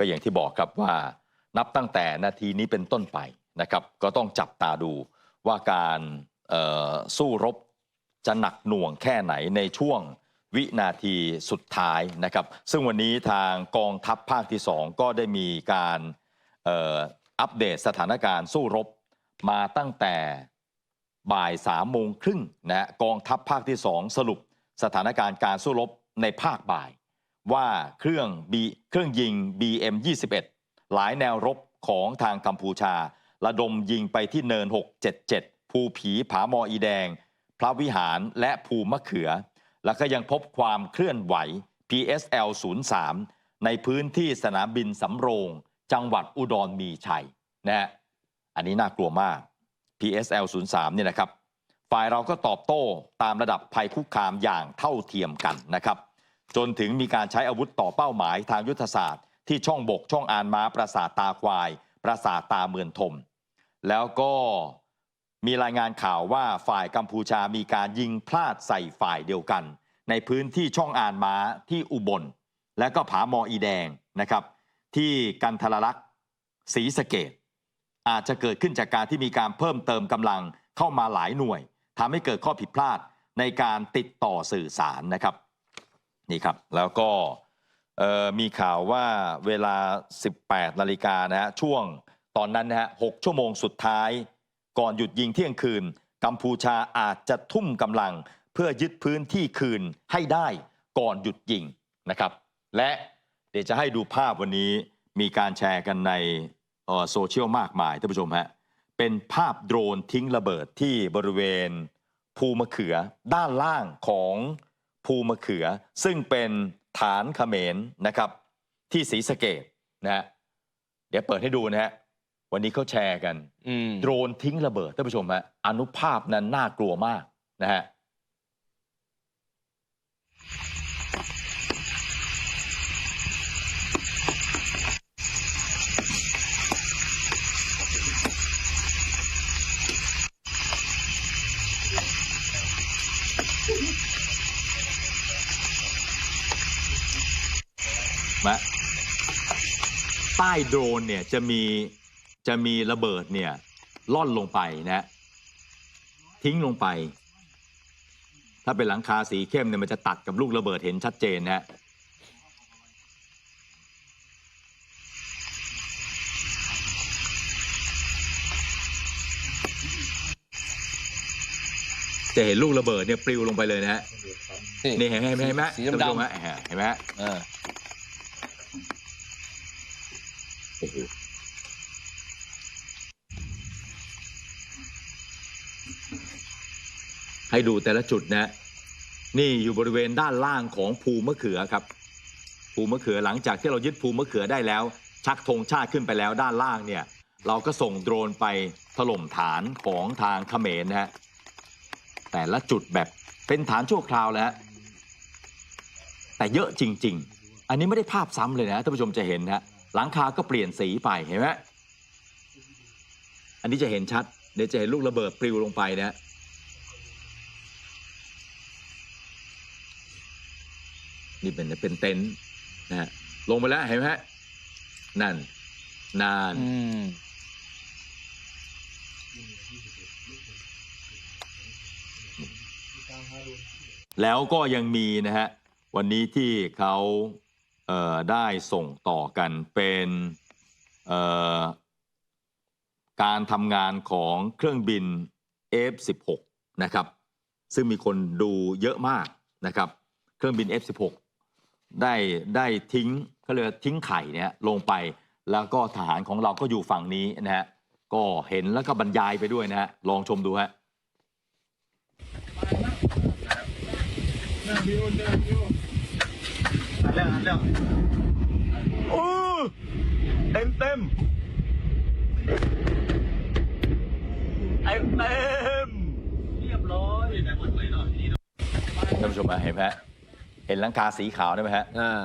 ก็อย่างที่บอกครับว่านับตั้งแต่นาทีนี้เป็นต้นไปนะครับ ก็ต้องจับตาดูว่าการสู้รบจะหนักหน่วงแค่ไหนในช่วงวินาทีสุดท้ายนะครับ ซึ่งวันนี้ทางกองทัพภาคที่ 2 ก็ได้มีการอัปเดตสถานการณ์สู้รบมาตั้งแต่บ่ายสามโมงครึ่งนะฮะกองทัพภาคที่ 2 สรุปสถานการณ์การสู้รบในภาคบ่าย ว่าเครื่อง B เครื่องยิง BM 21หลายแนวรบของทางกัมพูชา ระดมยิงไปที่เนิน 677 ภูผีผามออีแดง พระวิหารและภูมะเขือ แล้วก็ยังพบความเคลื่อนไหว PSL 03ในพื้นที่สนามบินสำโรง จังหวัดอุดรมีชัยนะฮะอันนี้น่ากลัวมาก PSL 03เนี่ยนะครับ ฝ่ายเราก็ตอบโต้ตามระดับภัยคุกคามอย่างเท่าเทียมกันนะครับ จนถึงมีการใช้อาวุธต่อเป้าหมายทางยุทธศาสตร์ ที่ช่องบกช่องอานม้าปราสาทตาควาย ปราสาทตาเมือนทม แล้วก็มีรายงานข่าวว่าฝ่ายกัมพูชามีการยิงพลาดใส่ฝ่ายเดียวกัน ในพื้นที่ช่องอานม้าที่อุบล และก็ผามออีแดงนะครับ ที่กันทรลักษ์ศรีสะเกดอาจจะเกิดขึ้นจากการที่มีการเพิ่มเติมกำลังเข้ามาหลายหน่วยทำให้เกิดข้อผิดพลาดในการติดต่อสื่อสารนะครับ นี่ครับ แล้วก็มีข่าวว่าเวลา 18 นาฬิกานะฮะช่วงตอนนั้นนะฮะ6ชั่วโมงสุดท้าย ก่อนหยุดยิงเที่ยงคืน กัมพูชาอาจจะทุ่มกำลังเพื่อยึดพื้นที่คืนให้ได้ก่อนหยุดยิงนะครับ และเดี๋ยวจะให้ดูภาพวันนี้มีการแชร์กันในโซเชียลมากมายท่านผู้ชมฮะเป็นภาพโดรนทิ้งระเบิดที่บริเวณภูมะเขือด้านล่างของ ภูมะเขือ ซึ่งเป็นฐานเขมรนะครับ ที่ศรีสะเกดนะฮะเดี๋ยวเปิดให้ดูนะฮะวันนี้เขาแชร์กัน อืมโดรนทิ้งระเบิดท่านผู้ชมฮะอนุภาพนั้นน่ากลัวมากนะฮะ มาใต้โดรนเนี่ยจะมีจะมีระเบิดเนี่ยล่อนลงไปนะฮะทิ้งลงไป ถ้าเป็นหลังคาสีเข้มเนี่ยมันจะตัดกับลูกระเบิดเห็นชัดเจนนะฮะจะเห็นลูกระเบิดเนี่ยปลิวลงไปเลยนะฮะนี่เห็นไหมเห็นไหมเห็นไหมสีท่านผู้ชมดำฮะเห็นไหมฮะๆเออ โอ้โหให้ดูแต่ละจุดนะ นี่อยู่บริเวณด้านล่างของภูมะเขือครับ ภูมะเขือหลังจากที่เรายึดภูมะเขือได้แล้ว ชักธงชาติขึ้นไปแล้วด้านล่างเนี่ย เราก็ส่งโดรนไปถล่มฐานของทางเขมรนะฮะแต่ละจุดแบบเป็นฐานชั่วคราวแล้วฮะแต่เยอะจริง ๆ อันนี้ไม่ได้ภาพซ้ำเลยนะท่านผู้ชมจะเห็นนะฮะ หลังคาก็เปลี่ยนสีไปเห็นไหมอันนี้จะเห็นชัด เดี๋ยวจะเห็นลูกระเบิดปลิวลงไปนะฮะนี่เป็นเป็นเต็นท์นะฮะลงไปแล้วเห็นไหมฮะนั่น นาน อืมแล้วก็ยังมีนะฮะ วันนี้ที่เขาเอ่อ ได้ส่งต่อกันเป็นการทำงานของเครื่องบิน F16 นะครับ ซึ่งมีคนดูเยอะมากนะครับ เครื่องบิน F16 ได้ได้ทิ้งเขาเรียกทิ้งไข่เนี่ยลงไปแล้วก็ทหารของเราก็อยู่ฝั่งนี้นะฮะก็เห็นแล้วก็บรรยายไปด้วยนะฮะลองชมดูฮะ โอ้เต็มเต็มเต็มเต็มเรียบร้อยท่านผู้ชมฮะเห็นไหมฮะเห็นหลังคาสีขาวได้ไหมฮะอ่า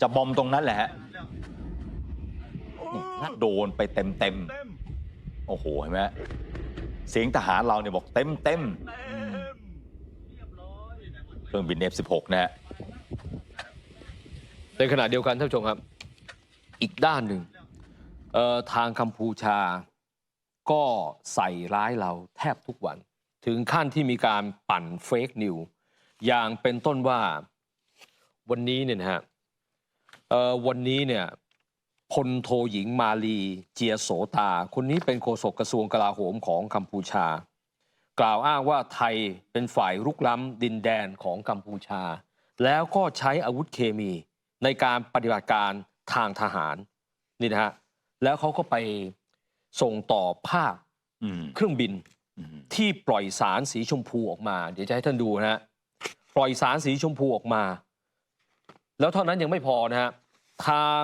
จะบอมตรงนั้นแหละฮะนี่โดนไปเต็มเต็มโอ้โหเห็นไหมฮะเสียงทหารเราเนี่ยบอกเต็มเต็มเครื่องบิน F16 นะฮะ ในขณะเดียวกันท่านผู้ชมครับ อีกด้านหนึ่งทางกัมพูชาก็ใส่ร้ายเราแทบทุกวัน ถึงขั้นที่มีการปั่นเฟกนิวอย่างเป็นต้นว่าวันนี้เนี่ยนะฮะวันนี้เนี่ยพลโทหญิงมาลีเจียโสตา คนนี้เป็นโฆษกกระทรวงกลาโหมของกัมพูชา กล่าวอ้างว่าไทยเป็นฝ่ายรุกล้ำดินแดนของกัมพูชา แล้วก็ใช้อาวุธเคมี ในการปฏิบัติการทางทหารนี่นะฮะแล้วเขาก็ไปส่งต่อภาพอืมเครื่องบินอืมที่ปล่อยสารสีชมพูออกมา เดี๋ยวจะให้ท่านดูนะฮะปล่อยสารสีชมพูออกมา แล้วเท่านั้นยังไม่พอนะฮะทาง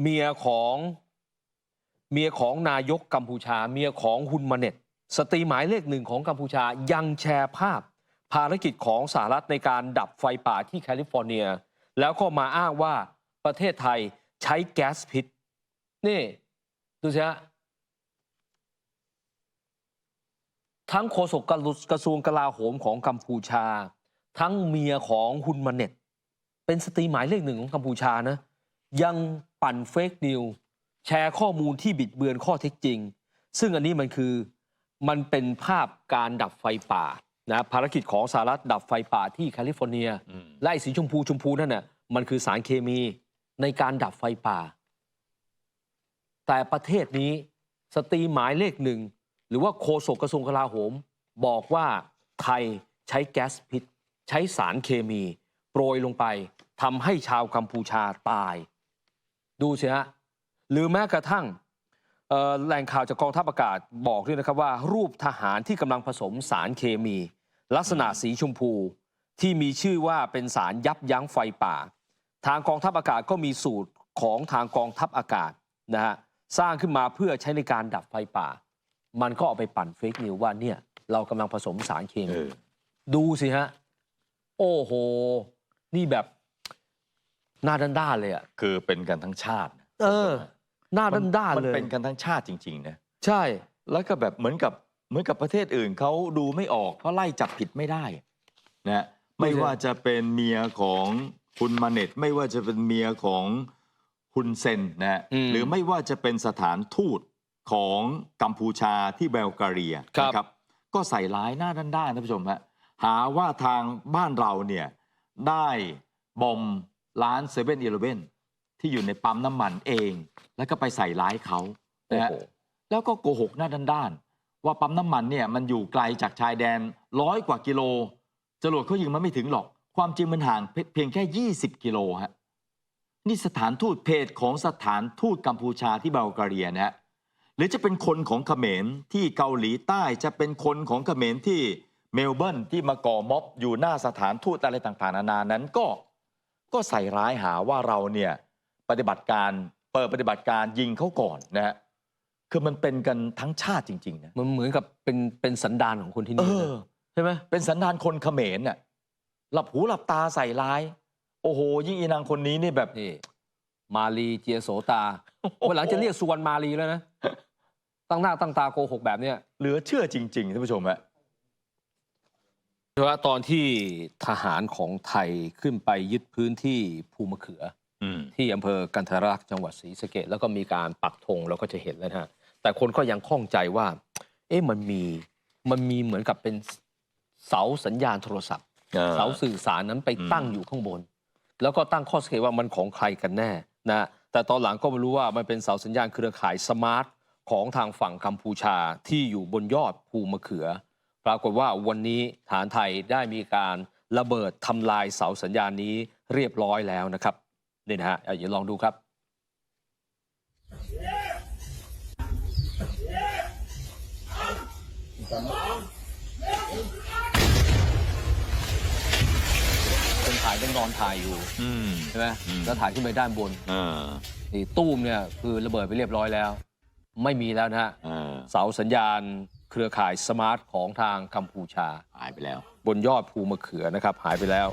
เมียของเมียของนายกกัมพูชา เมียของฮุนมาเน็ตสตรีหมายเลขหนึ่งของกัมพูชายังแชร์ภาพ ภารกิจของสหรัฐในการดับไฟป่าที่แคลิฟอร์เนีย แล้วก็มาอ้างว่าประเทศไทยใช้แก๊สพิษ นี่ ดูสิฮะทั้งโฆษกกระทรวงกลาโหมของกัมพูชา ทั้งเมียของฮุนมาเน็ต เป็นสตรีหมายเลขหนึ่งของกัมพูชานะ ยังปั่นเฟกนิวแชร์ข้อมูลที่บิดเบือนข้อเท็จจริง ซึ่งอันนี้มันคือมันเป็นภาพการดับไฟป่า นะภารกิจของสหรัฐดับไฟป่าที่แคลิฟอร์เนียอืมและไอ้สีชมพูชมพูนั่นน่ะมันคือสารเคมีในการดับไฟป่า แต่ประเทศนี้สตรีหมายเลขหนึ่ง หรือว่าโฆษกกระทรวงกลาโหม บอกว่าไทยใช้แก๊สพิษ ใช้สารเคมีโปรยลงไปทำให้ชาวกัมพูชาตาย ดูสิฮะหรือแม้กระทั่งเอ่อแหล่งข่าวจากกองทัพอากาศบอกด้วยนะครับว่า รูปทหารที่กำลังผสมสารเคมี ลักษณะสีชมพูที่มีชื่อว่าเป็นสารยับยั้งไฟป่า ทางกองทัพอากาศก็มีสูตรของทางกองทัพอากาศนะฮะสร้างขึ้นมาเพื่อใช้ในการดับไฟป่า มันก็เอาไปปั่นเฟกนิวว่าเนี่ยเรากำลังผสมสารเคเอมีอดูสิฮะ โอ้โห นี่แบบหน้าด้านๆเลยอะคือเป็นกันทั้งชาตินะเออ หน้ามันด้านมัๆเลยเป็นกันทั้งชาติจริง ๆ นะ ใช่ แล้วก็แบบเหมือนกับ เหมือนกับประเทศอื่นเขาดูไม่ออกเพราะไล่จับผิดไม่ได้นะไม่ว่าจะเป็นเมียของคุณมาเน็ต ไม่ว่าจะเป็นเมียของคุณเซนนะฮะอืมหรือไม่ว่าจะเป็นสถานทูตของกัมพูชาที่เบลการียครับ นะครับ ก็ใส่ร้ายหน้าด้านๆท่านผู้ชมฮะหาว่าทางบ้านเราเนี่ยได้บอมร้านเซเว่นอีเลเว่นที่อยู่ในปั๊มน้ำมันเอง แล้วก็ไปใส่ร้ายเขาโอ้นะฮะ โห แล้วก็โกหกหน้าด้านๆ ว่าปั๊มน้ำมันเนี่ยมันอยู่ไกลจากชายแดนร้อยกว่ากิโลจรวดเขายิงมันไม่ถึงหรอก ความจริงมันห่างเพียงแค่ 20 กิโลฮะนี่สถานทูตเพจของสถานทูตกัมพูชาที่บัลแการียนะฮะหรือจะเป็นคนของเขมรที่เกาหลีใต้จะเป็นคนของเขมรที่เมลเบิร์นที่มาก่อม็อบอยู่หน้าสถานทูตอะไรต่างๆนานานั้นก็ก็ใส่ร้ายหาว่าเราเนี่ยปฏิบัติการเปิดปฏิบัติการยิงเขาก่อนนะฮะ คือมันเป็นกันทั้งชาติจริงๆนะมันเหมือนกับเป็นเป็นสันดานของคนที่เอนี่อนะใช่ไหมเป็นสันดานคนเขมรน่ะหลับหูหลับตาใส่ร้าย โอ้โห ยิ่งอีนางคนนี้นี่แบบ นี่มาลีเจียโสตาวันหลังจะเรียกสุวรรณมาลีแล้วนะตั้งหน้าตั้งตาโกหกแบบเนี้ย เหลือเชื่อจริงๆท่านผู้ชมฮะ เพราะว่าตอนที่ทหารของไทยขึ้นไปยึดพื้นที่ภูมะเขืออืมที่อำเภอกันทรลักษณ์จังหวัดศรีสะเกดแล้วก็มีการปักธงเราก็จะเห็นแล้วนะฮะ แต่คนก็ยังข้องใจว่า เอ๊ะมันมีมันมีเหมือนกับเป็นเสาสัญญาณโทรศัพท์เสาสื่อสารนั้นไปตั้งอืมอยู่ข้างบน แล้วก็ตั้งข้อสังเกตว่ามันของใครกันแน่นะแต่ตอนหลังก็มารู้ว่ามันเป็นเสาสัญญาณเครือข่ายสมาร์ทของทางฝั่งกัมพูชาที่อยู่บนยอดภูมะเขือ ปรากฏว่าวันนี้ฐานไทยได้มีการระเบิดทำลายเสาสัญญาณนี้เรียบร้อยแล้วนะครับนี่นะฮะอะอย่าลองดูครับ คนถ่ายก็นอนถ่ายอยู่ใช่ไหมมแล้วถ่ายขึ้นไปด้านบนนี่ตู้มเนี่ยคือระเบิดไปเรียบร้อยแล้ว ไม่มีแล้วนะฮะเสาสัญญาณเครือข่ายสมาร์ทของทางกัมพูชา หายไปแล้ว บนยอดภูมะเขือนะครับ หายไปแล้ว